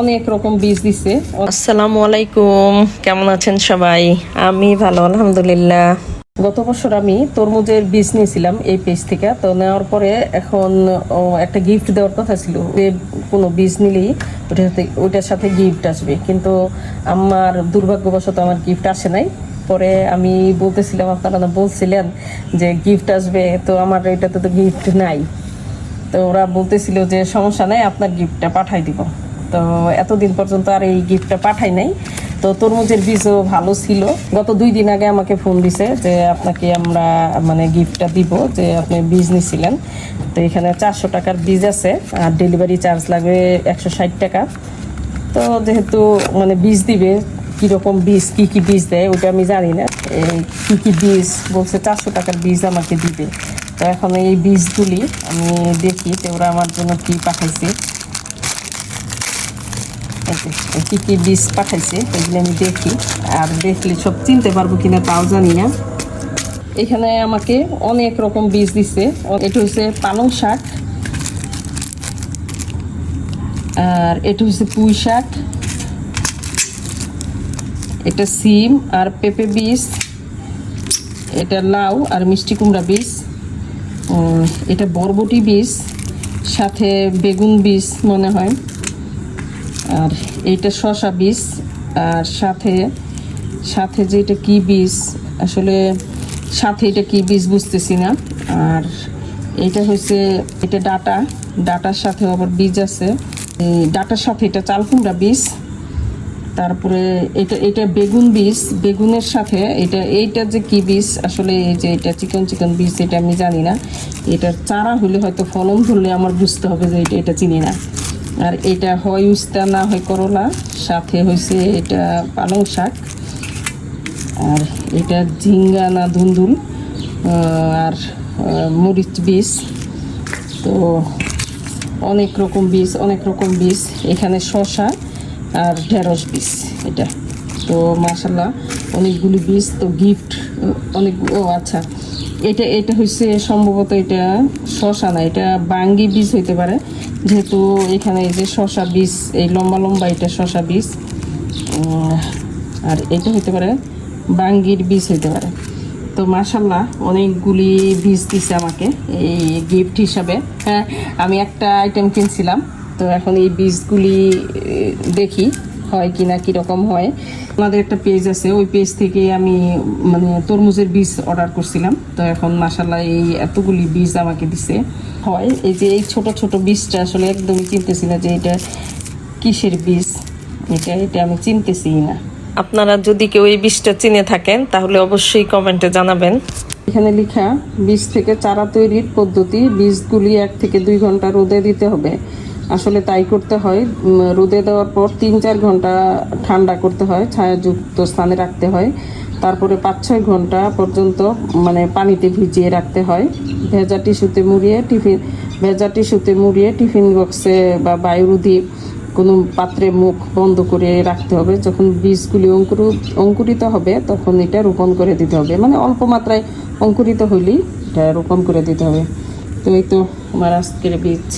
অনেক রকম বীজ দিছে আসসালামু আলাইকুম। কেমন আছেন সবাই? আমি ভালো আলহামদুলিল্লাহ। গত বছর আমি তরমুজের বীজ নিয়েছিলাম এই পেজ থেকে। তো নেওয়ার পরে এখন একটা গিফট দেওয়ার কথা ছিল। যে কোনো বীজ নিলেই ওটার সাথে ওইটার সাথে গিফট আসবে। কিন্তু আমার দুর্ভাগ্যবশত আমার গিফট আসে নাই। পরে আমি বলতেছিলাম আপনারা বলছিলেন যে গিফট আসবে তো আমার এটাতে তো গিফট নাই। তো ওরা বলতেছিল যে সমস্যা নাই আপনার গিফটটা পাঠাই দিব। তো এতদিন পর্যন্ত আর এই গিফটটা পাঠাই নাই। তো তরমুজের বীজও ভালো ছিল। গত দুই দিন আগে আমাকে ফোন দিছে যে আপনাকে আমরা মানে গিফটটা দিব, যে আপনি বীজ নিছিলেন। তো এখানে চারশো টাকার বীজ আছে, আর ডেলিভারি চার্জ লাগবে একশো ষাট টাকা। তো যেহেতু মানে বীজ দিবে, কীরকম বীজ, কি কি বীজ দেয়, ওটা আমি জানি না। কী কি বীজ, বলছে চারশো টাকার বীজ আমাকে দিবে। তো এখন এই বীজগুলি আমি দেখি তো ওরা আমার জন্য কী পাঠাইছে। কি কি বীজ পাঠাইছে এগুলো আমি দেখি আর দেখলে সব চিনতে পারব কিনা তাও জানি না এখানে আমাকে অনেক রকম বীজ দিছে এটা হচ্ছে পালং শাক আর এটা হচ্ছে পুঁই শাক এটা সিম আর পেঁপে বীজ এটা লাউ আর মিষ্টি কুমড়া বীজ এটা বরবটি বীজ সাথে বেগুন বীজ মনে হয় আর এইটা শশা বীজ, আর সাথে সাথে যে এটা কী বীজ, আসলে সাথে এটা কী বীজ বুঝতেছি না। আর এটা হচ্ছে এটা ডাটা, ডাটার সাথে আবার বীজ আছে। ডাটার সাথে এটা চালকুমড়া বীজ, তারপরে এটা এটা বেগুন বীজ, বেগুনের সাথে এটা, এইটা যে কী বীজ, আসলে এই যে এটা চিকন চিকন বীজ, এটা আমি জানি না। এটার চারা হলে হয়তো ফলন ধরলে আমার বুঝতে হবে যে এটা এটা চিনি না। আর এটা হয় উস্তা, না হয় করলা। সাথে হয়েছে এটা পালং শাক। আর এটা ঝিঙ্গা না ধুন্দুল আর মরিচ বীজ। তো অনেক রকম বীজ, অনেক রকম বীজ। এখানে শশা আর ঢেঁড়স বীজ এটা। তো মাসাল্লাহ অনেকগুলি বীজ, তো গিফট অনেক, ও আচ্ছা। এটা এটা হচ্ছে সম্ভবত এটা শশা না, এটা বাঙ্গি বীজ হইতে পারে। যেহেতু এখানে এই যে শশা বীজ, এই লম্বা লম্বা এটা শশা বীজ আর এটা হইতে পারে বাঙ্গির বীজ হইতে পারে। তো মাশাল্লাহ অনেকগুলি বীজ দিছে আমাকে এই গিফট হিসাবে। হ্যাঁ আমি একটা আইটেম কিনছিলাম, তো এখন এই বীজগুলি দেখি হয় কি না কীরকম হয়। আমাদের একটা পেজ আছে ওই পেজ থেকে আমি মানে তরমুজের বীজ অর্ডার করছিলাম। তো এখন মাশাল্লাহ এই এতগুলি বীজ আমাকে দিছে। হয় এই যে এই ছোট ছোট বীজটা আসলে একদমই চিনতেছি না যে এটা কিসের বীজ। এটা এটা আমি চিনতেছি না। আপনারা যদি কেউ এই বীজটা চিনে থাকেন তাহলে অবশ্যই কমেন্টে জানাবেন। এখানে লেখা বীজ থেকে চারা তৈরির পদ্ধতি বীজগুলি এক থেকে দুই ঘণ্টা রোদে দিতে হবে। আসলে তাই করতে হয়। রোদে দেওয়ার পর তিন চার ঘণ্টা ঠান্ডা করতে হয়, ছায়াযুক্ত স্থানে রাখতে হয়। তারপরে পাঁচ ছয় ঘণ্টা পর্যন্ত মানে পানিতে ভিজিয়ে রাখতে হয়। ভেজা টিস্যুতে মুড়িয়ে টিফিন, ভেজা টিস্যুতে মুড়িয়ে টিফিন বক্সে বা বায়ুরোধী কোনো পাত্রে মুখ বন্ধ করে রাখতে হবে। যখন বীজগুলি অঙ্কুর, অঙ্কুরিত হবে, তখন এটা রোপণ করে দিতে হবে। মানে অল্প মাত্রায় অঙ্কুরিত হইলেই এটা রোপণ করে দিতে হবে। তো এই তো আমার আজকের বীজ।